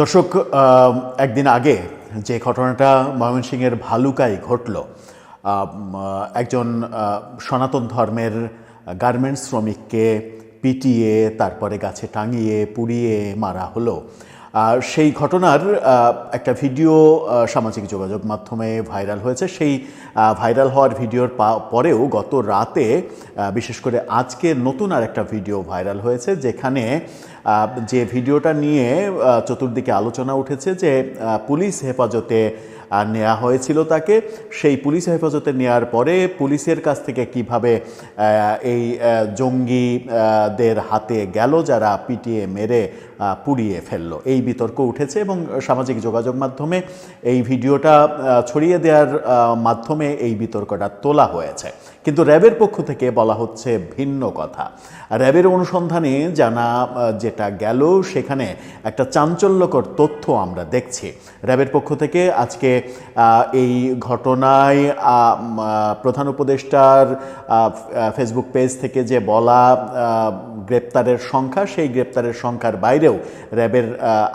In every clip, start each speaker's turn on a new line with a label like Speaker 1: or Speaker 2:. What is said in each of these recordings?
Speaker 1: দর্শক একদিন আগে যে ঘটনাটা ময়মনসিংহের ভালুকায় ঘটল একজন সনাতন ধর্মের গার্মেন্টস শ্রমিককে পিটিয়ে, তারপরে গাছে টাঙিয়ে, পুড়িয়ে মারা হলো। আর সেই ঘটনার একটা ভিডিও সামাজিক যোগাযোগ মাধ্যমে ভাইরাল হয়েছে। সেই ভাইরাল হওয়ার ভিডিওর পরেও গত রাতে বিশেষ করে আজকে নতুন আর একটা ভিডিও ভাইরাল হয়েছে, যেখানে যে ভিডিওটা নিয়ে চতুর্দিকে আলোচনা উঠেছে যে পুলিশ হেফাজতে আহ, নেওয়া হয়েছিল তাকে সেই পুলিশ হেফাজতে নেওয়ার পরে পুলিশের কাছ থেকে কীভাবে এই জঙ্গিদের হাতে গেল যারা পিটিয়ে মেরে পুড়িয়ে ফেলল। এই বিতর্ক উঠেছে এবং সামাজিক যোগাযোগ মাধ্যমে এই ভিডিওটা ছড়িয়ে দেওয়ার মাধ্যমে এই বিতর্কটা তোলা হয়েছে। কিন্তু র্যাবের পক্ষ থেকে বলা হচ্ছে ভিন্ন কথা। র্যাবের অনুসন্ধানে জানা যেটা গেল, সেখানে একটা চাঞ্চল্যকর তথ্য আমরা দেখছি। র্যাবের পক্ষ থেকে আজকে এই ঘটনায় প্রধান উপদেষ্টার ফেসবুক পেজ থেকে যে বলা গ্রেপ্তারের সংখ্যা, সেই গ্রেপ্তারের সংখ্যার বাইরেও র্যাবের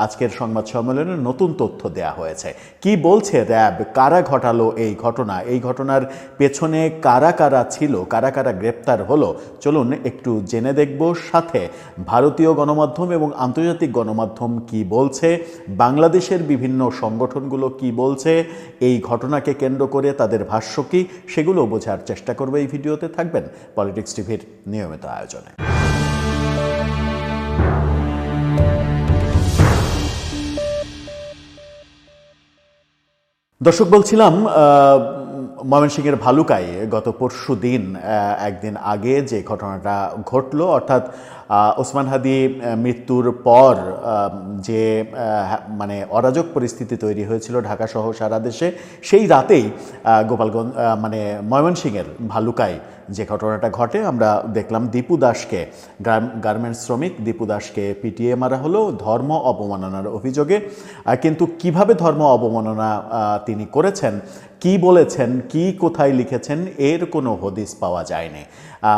Speaker 1: আজকের সংবাদ সম্মেলনে নতুন তথ্য দেয়া হয়েছে। কি বলছে র্যাব? কারা ঘটালো এই ঘটনা? এই ঘটনার পেছনে কারা কারা ছিল, কারা কারা গ্রেপ্তার হলো, চলুন একটু জেনে দেখব সাথে। ভারতীয় গণমাধ্যম এবং আন্তর্জাতিক গণমাধ্যম কি বলছে, বাংলাদেশের বিভিন্ন সংগঠনগুলো কি বলছে, এই ঘটনাকে কেন্দ্র করে তাদের ভাষ্য কি, সেগুলো বোঝার চেষ্টা করবে এই ভিডিওতে। থাকবেন পলিটিক্স টিভির নিয়মিত আয়োজনে। দর্শক, বলছিলাম ময়মনসিংহের ভালুকায় গত পরশু দিন একদিন আগে যে ঘটনাটা ঘটলো, অর্থাৎ ওসমান হাদি মৃত্যুর পর যে মানে অরাজক পরিস্থিতি তৈরি হয়েছিল ঢাকাসহ সারা দেশে, সেই রাতেই গোপালগঞ্জ মানে ময়মনসিংহের ভালুকায় যে ঘটনাটা ঘটে, আমরা দেখলাম দীপু দাসকে। গার্মেন্টস শ্রমিক দীপু দাসকে পিটিয়ে মারা হলো ধর্ম অবমাননার অভিযোগে। কিন্তু কীভাবে ধর্ম অবমাননা তিনি করেছেন, কি বলেছেন, কি কোথায় লিখেছেন, এর কোনো হদিস পাওয়া যায়নি।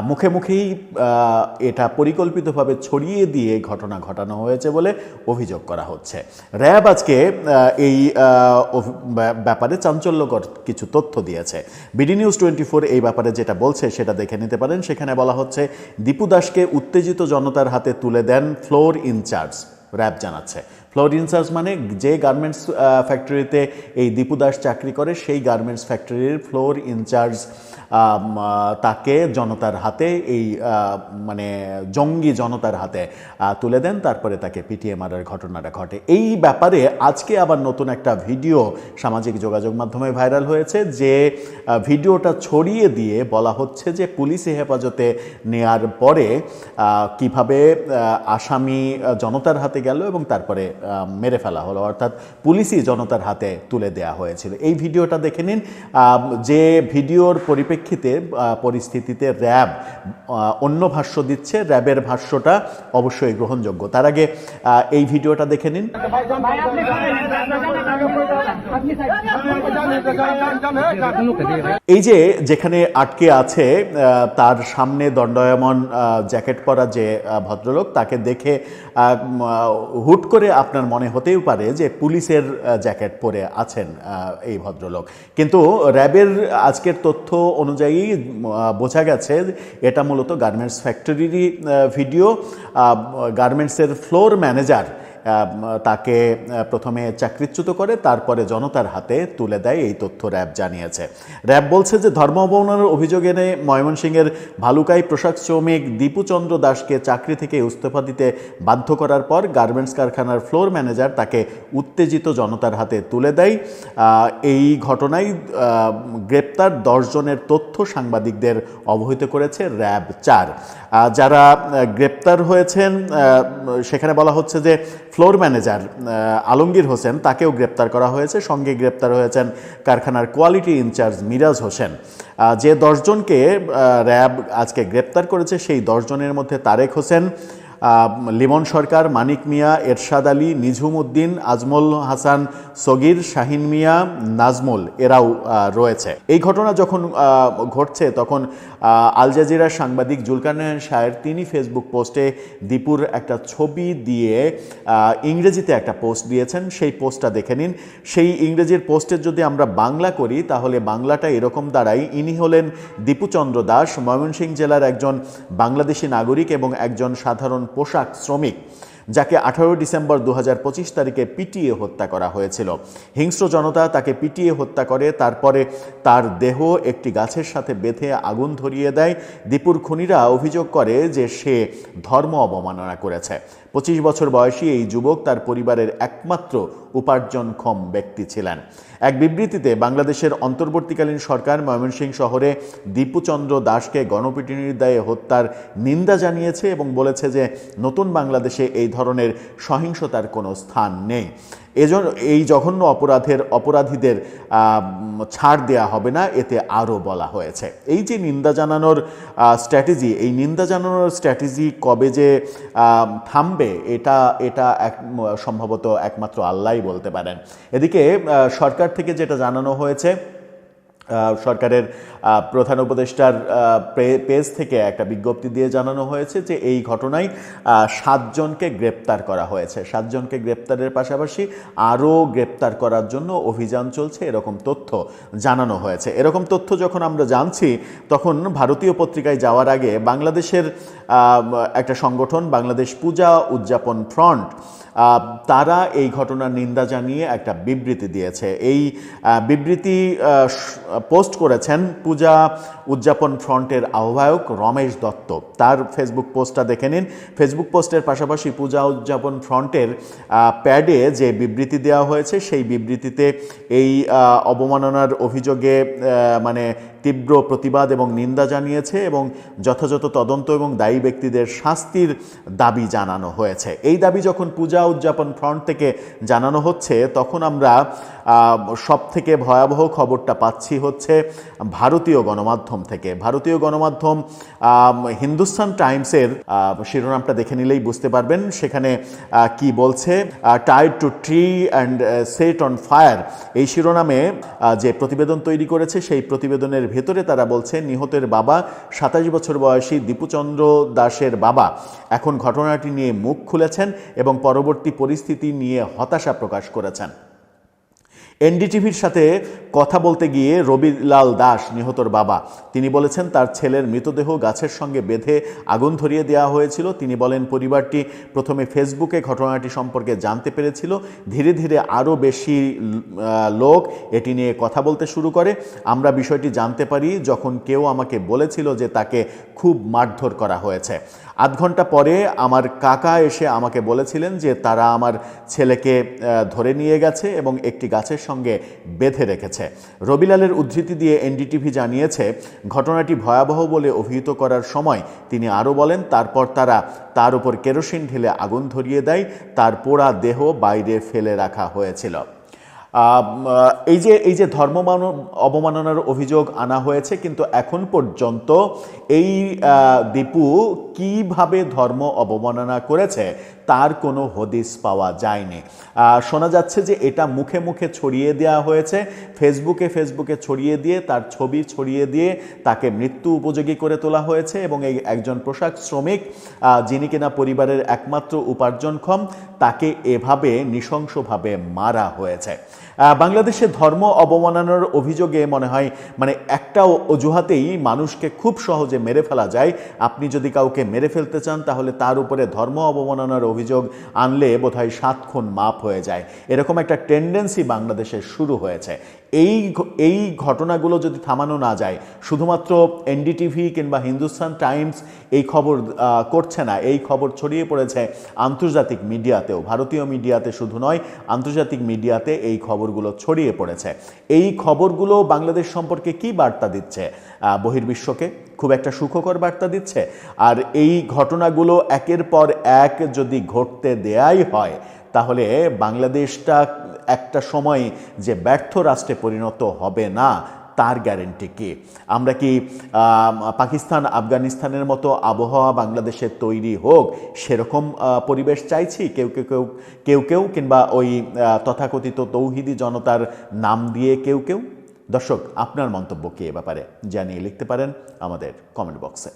Speaker 1: মুখে মুখেই এটা পরিকল্পিতভাবে ছড়িয়ে দিয়ে ঘটনা ঘটানো হয়েছে বলে অভিযোগ করা হচ্ছে। র্যাব আজকে এই ব্যাপারে চাঞ্চল্যকর কিছু তথ্য দিয়েছে। বিডি নিউজ টোয়েন্টি ফোর এই ব্যাপারে যেটা বলছে সেটা দেখে নিতে পারেন। সেখানে বলা হচ্ছে, দীপু দাসকে উত্তেজিত জনতার হাতে তুলে দেন ফ্লোর ইনচার্জ। র্যাব জানাচ্ছে। ফ্লোর ইনচার্জ মানে যে গার্মেন্টস ফ্যাক্টরিতে এই দীপু দাস চাকরি করে, সেই গার্মেন্টস ফ্যাক্টরির ফ্লোর ইনচার্জ তাকে জনতার হাতে, এই মানে জঙ্গি জনতার হাতে তুলে দেন। তারপরে তাকে পিটিয়ে মারার ঘটনাটা ঘটে। এই ব্যাপারে আজকে আবার নতুন একটা ভিডিও সামাজিক যোগাযোগ মাধ্যমে ভাইরাল হয়েছে, যে ভিডিওটা ছড়িয়ে দিয়ে বলা হচ্ছে যে, পুলিশি হেফাজতে নেয়ার পরে কীভাবে আসামি জনতার হাতে গেল এবং তারপরে মেরে ফেলা হলো। অর্থাৎ পুলিশই জনতার হাতে তুলে দেয়া হয়েছিল। এই ভিডিওটা দেখে নিন যে ভিডিওর পরিপ্রেক্ষিতে পরিস্থিতিতে র্যাব অন্য ভাষ্য দিচ্ছে, র্যাবের ভাষ্যটা অবশ্যই গ্রহণযোগ্য। তার আগে এই ভিডিওটা দেখে নিন। এই যে যেখানে আটকে আছে তার সামনে দণ্ডায়মন জ্যাকেট পরা যে ভদ্রলোক, তাকে দেখে হুট করে আপনার মনে হতেই পারে যে পুলিশের জ্যাকেট পরে আছেন এই ভদ্রলোক। কিন্তু র্যাবের আজকের তথ্য অনুযায়ী বোঝা গেছে এটা মূলত গার্মেন্টস ফ্যাক্টরিরই ভিডিও। গার্মেন্টসের ফ্লোর ম্যানেজার তাকে প্রথমে চাকরিচ্যুত করে, তারপরে জনতার হাতে তুলে দেয় এই তথ্য র্যাব জানিয়েছে। র্যাব বলছে যে, ধর্ম অবমাননার অভিযোগ এনে ময়মনসিংহের ভালুকাই পোশাক শ্রমিক দীপুচন্দ্র দাসকে চাকরি থেকে ইস্তফা দিতে বাধ্য করার পর গার্মেন্টস কারখানার ফ্লোর ম্যানেজার তাকে উত্তেজিত জনতার হাতে তুলে দেয়। এই ঘটনায় গ্রেপ্তার দশজনের তথ্য সাংবাদিকদের অবহিত করেছে র্যাব চার। যারা গ্রেপ্তার হয়েছেন সেখানে বলা হচ্ছে যে ফ্লোর ম্যানেজার আলমগীর হোসেন, তাকেও গ্রেপ্তার করা হয়েছে। সঙ্গে গ্রেপ্তার হয়েছেন কারখানার কোয়ালিটি ইনচার্জ মিরাজ হোসেন। যে দশজনকে র্যাব আজকে গ্রেপ্তার করেছে, সেই দশজনের মধ্যে তারেক হোসেন লিমন সরকার, মানিক মিয়া, এরশাদ আলী, নিঝুম উদ্দিন, আজমল হাসান, সগির, শাহিন মিয়া, নাজমুল এরাও রয়েছে। এই ঘটনা যখন ঘটছে, তখন আল জাজিরার সাংবাদিক জুলকারনায়ন শায়ের তিনি ফেসবুক পোস্টে দীপুর একটা ছবি দিয়ে ইংরেজিতে একটা পোস্ট দিয়েছেন। সেই পোস্টটা দেখে নিন। সেই ইংরেজির পোস্টের যদি আমরা বাংলা করি, তাহলে বাংলাটা এরকম দাঁড়ায়। ইনি হলেন দীপুচন্দ্র দাস, ময়মনসিংহ জেলার একজন বাংলাদেশি নাগরিক এবং একজন সাধারণ পোশাক শ্রমিক, যাকে আঠারো ডিসেম্বর দু হাজার পঁচিশ তারিখে পিটিয়ে হত্যা করা হয়েছিল। হিংস্র জনতা তাকে পিটিয়ে হত্যা করে, তারপরে তার দেহ একটি গাছের সাথে বেঁধে আগুন ধরিয়ে দেয়। দীপুর খুনিরা অভিযোগ করে যে সে ধর্ম অবমাননা করেছে। পঁচিশ বছর বয়সী এই যুবক তার পরিবারের একমাত্র উপার্জনক্ষম ব্যক্তি ছিলেন। এক বিবৃতিতে বাংলাদেশের অন্তর্বর্তীকালীন সরকার ময়মনসিংহ শহরে দীপুচন্দ্র দাসকে গণপিটুনির দায়ে হত্যার নিন্দা জানিয়েছে এবং বলেছে যে, নতুন বাংলাদেশে এই ধরনের সহিংসতার কোনো স্থান নেই। এজন্য এই জঘন্য অপরাধের অপরাধীদের ছাড় দেয়া হবে না, এতে আরও বলা হয়েছে। এই যে নিন্দা জানানোর স্ট্র্যাটেজি, এই নিন্দা জানানোর স্ট্র্যাটেজি কবে যে থামবে, এটা এটা এক সম্ভবত একমাত্র আল্লাহই বলতে পারেন। এদিকে সরকার থেকে যেটা জানানো হয়েছে সরকারের প্রধান উপদেষ্টার পেজ থেকে একটা বিজ্ঞপ্তি দিয়ে জানানো হয়েছে যে এই ঘটনায় সাতজনকে গ্রেপ্তার করা হয়েছে। সাতজনকে গ্রেপ্তারের পাশাপাশি আরও গ্রেপ্তার করার জন্য অভিযান চলছে এরকম তথ্য জানানো হয়েছে। এরকম তথ্য যখন আমরা জানছি, তখন ভারতীয় পত্রিকায় যাওয়ার আগে বাংলাদেশের একটা সংগঠন, বাংলাদেশ পূজা উদযাপন ফ্রন্ট তারা এই ঘটনার নিন্দা জানিয়ে একটা বিবৃতি দিয়েছে। এই বিবৃতি পোস্ট করেছেন পূজা উদযাপন ফ্রন্টের আহ্বায়ক রমেশ দত্ত। তার ফেসবুক পোস্টটা দেখে নিন। ফেসবুক পোস্টের পাশাপাশি পূজা উদযাপন ফ্রন্টের প্যাডে যে বিবৃতি দেওয়া হয়েছে, সেই বিবৃতিতে এই অবমাননার অভিযোগে মানে তীব্র প্রতিবাদ এবং নিন্দা জানিয়েছে এবং যথাযথ তদন্ত এবং দায়ী ব্যক্তিদের শাস্তির দাবি জানানো হয়েছে। এই দাবি যখন পূজা উদযাপন ফ্রন্ট থেকে জানানো হচ্ছে, তখন আমরা সব থেকে ভয়াবহ খবরটা পাচ্ছি হচ্ছে ভারতীয় গণমাধ্যম থেকে। ভারতীয় গণমাধ্যম হিন্দুস্তান টাইমসের শিরোনামটা দেখে নিলেই বুঝতে পারবেন সেখানে কি বলছে tied to tree and set on fire এই শিরোনামে যে প্রতিবেদন তৈরি করেছে, সেই প্রতিবেদনের ভেতরে তারা বলছে, নিহতের বাবা, সাতাশ বছর বয়সী দীপুচন্দ্র দাসের বাবা। এখন ঘটনাটি নিয়ে মুখ খুলেছেন এবং পরবর্তী পরিস্থিতি নিয়ে হতাশা প্রকাশ করেছেন। এনডিটিভির সাথে কথা বলতে গিয়ে রবিলাল দাস, নিহতর বাবা। তিনি বলেছেন, তার ছেলের মৃতদেহ গাছের সঙ্গে বেঁধে আগুন ধরিয়ে দেওয়া হয়েছিল। তিনি বলেন, পরিবারটি প্রথমে ফেসবুকে ঘটনাটি সম্পর্কে জানতে পেরেছিল। ধীরে ধীরে আরও বেশি লোক এটি নিয়ে কথা বলতে শুরু করে। আমরা বিষয়টি জানতে পারি যখন কেউ আমাকে বলেছিল যে তাকে খুব মারধর করা হয়েছে। আধ ঘণ্টা পরে আমার কাকা এসে আমাকে বলেছিলেন যে তারা আমার ছেলেকে ধরে নিয়ে গেছে এবং একটি গাছের সঙ্গে বেঁধে রেখেছে। রবিলালের উদ্ধৃতি দিয়ে এনডিটিভি জানিয়েছে, ঘটনাটি ভয়াবহ বলে অভিহিত করার সময় তিনি আরও বলেন, তারপর তারা তার উপর কেরোসিন ঢেলে আগুন ধরিয়ে দেয়, তার পোড়া দেহ বাইরে ফেলে রাখা হয়েছিল। এই যে এই যে ধর্ম অবমাননার অভিযোগ আনা হয়েছে, কিন্তু এখন পর্যন্ত এই দীপু কীভাবে ধর্ম অবমাননা করেছে, তার কোনো হদিস পাওয়া যায়নি। শোনা যাচ্ছে যে এটা মুখে মুখে ছড়িয়ে দেওয়া হয়েছে, ফেসবুকে ফেসবুকে ছড়িয়ে দিয়ে, তার ছবি ছড়িয়ে দিয়ে তাকে মৃত্যু উপযোগী করে তোলা হয়েছে এবং এই একজন পোশাক শ্রমিক যিনি কিনা পরিবারের একমাত্র উপার্জনক্ষম, তাকে এভাবে নৃশংসভাবে মারা হয়েছে। বাংলাদেশে ধর্ম অবমাননার অভিযোগে মনে হয় মানে একটা অজুহাতেই মানুষকে খুব সহজে মেরে ফেলা যায়। আপনি যদি কাউকে মেরে ফেলতে চান, তাহলে তার উপরে ধর্ম অবমাননার অভিযোগ আনলে বোধহয় সাত খুন মাপ হয়ে যায়। এরকম একটা টেন্ডেন্সি বাংলাদেশে শুরু হয়েছে। এই এই ঘটনাগুলো যদি থামানো না যায়, শুধুমাত্র এনডিটিভি কিংবা হিন্দুস্তান টাইমস এই খবর করছে না। এই খবর ছড়িয়ে পড়েছে আন্তর্জাতিক মিডিয়াতেও। ভারতীয় মিডিয়াতে শুধু নয়, আন্তর্জাতিক মিডিয়াতে এই খবরগুলো ছড়িয়ে পড়েছে। এই খবরগুলো বাংলাদেশ সম্পর্কে কি বার্তা দিচ্ছে? বহির্বিশ্বকে খুব একটা সুখকর বার্তা দিচ্ছে? আর এই ঘটনাগুলো একের পর এক যদি ঘটতে দেয়াই হয়, তাহলে বাংলাদেশটা একটা সময়ে যে ব্যর্থ রাষ্ট্রে পরিণত হবে না, তার গ্যারেন্টি কি? আমরা কি পাকিস্তান, আফগানিস্তানের মতো আবহাওয়া বাংলাদেশে তৈরি হোক, সেরকম পরিবেশ চাইছি? কেউ কেউ কেউ কেউ কেউ কিংবা ওই তথাকথিত তৌহিদি জনতার নাম দিয়ে কেউ কেউ? দর্শক, আপনার মন্তব্য কি এ ব্যাপারে? জানিয়ে লিখতে পারেন আমাদের কমেন্ট বক্সে